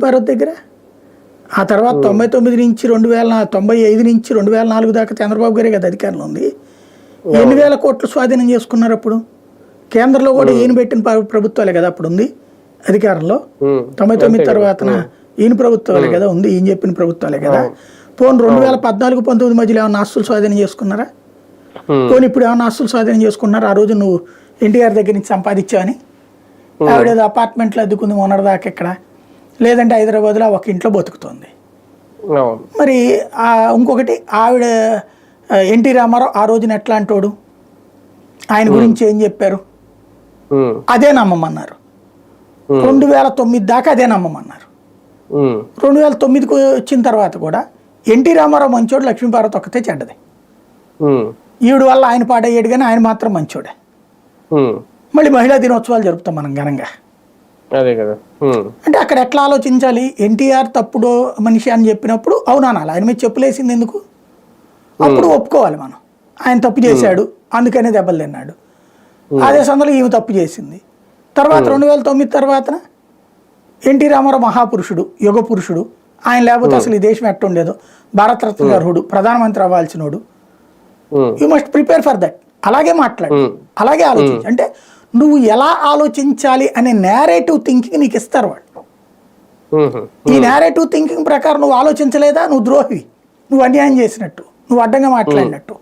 భారత్ దగ్గర? ఆ తర్వాత తొంభై తొమ్మిది నుంచి రెండు వేల తొంభై ఐదు నుంచి రెండు వేల నాలుగు దాకా చంద్రబాబు గారే కదా అధికారంలో ఉంది. ఎన్ని వేల కోట్లు స్వాధీనం చేసుకున్నారు అప్పుడు? కేంద్రంలో కూడా ఈయన పెట్టిన ప్ర- ప్రభుత్వాలే కదా అప్పుడు ఉంది అధికారంలో. తొంభై తొమ్మిది తర్వాతన ఈయన ప్రభుత్వాలే కదా ఉంది ఈయన చెప్పిన ప్రభుత్వాలే కదా. పోను రెండు వేల పద్నాలుగు పంతొమ్మిది మధ్యలో ఏమన్నా ఆస్తులు స్వాధీనం చేసుకున్నారా. పోనీ ఇప్పుడు ఏమన్నా ఆస్తులు స్వాధీనం చేసుకున్నారా? ఆ రోజు నువ్వు ఎన్టీఆర్ దగ్గర నుంచి సంపాదించావని? ఆవిడ ఏదో అపార్ట్మెంట్లో అద్దుకుంది మొన్నటిదాకా ఇక్కడ లేదంటే హైదరాబాద్లో ఒక ఇంట్లో బతుకుతోంది మరి ఇంకొకటి ఆవిడ ఎన్టీ రామారావు ఆ రోజున ఎట్లా అంటోడు ఆయన గురించి ఏం చెప్పారు. అదే నమ్మమన్నారు. రెండు వేల తొమ్మిది దాకా అదే నమ్మమన్నారు. రెండు వేల తొమ్మిదికి వచ్చిన తర్వాత కూడా ఎన్టీ రామారావు మంచోడు లక్ష్మీపార్వతి ఒక్కతే చెడ్డది. ఈవిడ వల్ల ఆయన పాడయ్యాడు కానీ ఆయన మాత్రం మంచోడే. మళ్ళీ మహిళా దినోత్సవాలు జరుపుతాం మనం ఘనంగా అదే కదా. ఉమ్. అంటే అక్కడ ఎట్లా ఆలోచించాలి? ఎన్టీఆర్ తప్పుడు మనిషి అని చెప్పినప్పుడు అవునానాలి ఆయన మీద చెప్పులేసింది ఎందుకు? అప్పుడు ఒప్పుకోవాలి మనం. ఆయన తప్పు చేశాడు అందుకనే దెబ్బలు తిన్నాడు. అదే సందర్భంలో ఈమె తప్పు చేసింది. తర్వాత రెండు వేల తొమ్మిది తర్వాత ఎన్టీ రామారావు మహాపురుషుడు యుగ పురుషుడు ఆయన లేకపోతే అసలు ఈ దేశం ఎట్టుండేదో భారతరత్న అర్హుడు ప్రధానమంత్రి అవ్వాల్సినోడు. You must prepare for that అలాగే మాట్లాడు. అలాగే ఆలోచించు. అంటే నువ్వు ఎలా ఆలోచించాలి అనే నేరేటివ్ థింకింగ్ నీకు ఇస్తారు వాళ్ళు. ఈ నేరేటివ్ థింకింగ్ ప్రకారం నువ్వు ఆలోచించలేదా? నువ్వు ద్రోహివి. నువ్వు అన్యాయం చేసినట్టు. నువ్వు అడ్డంగా మాట్లాడినట్టు.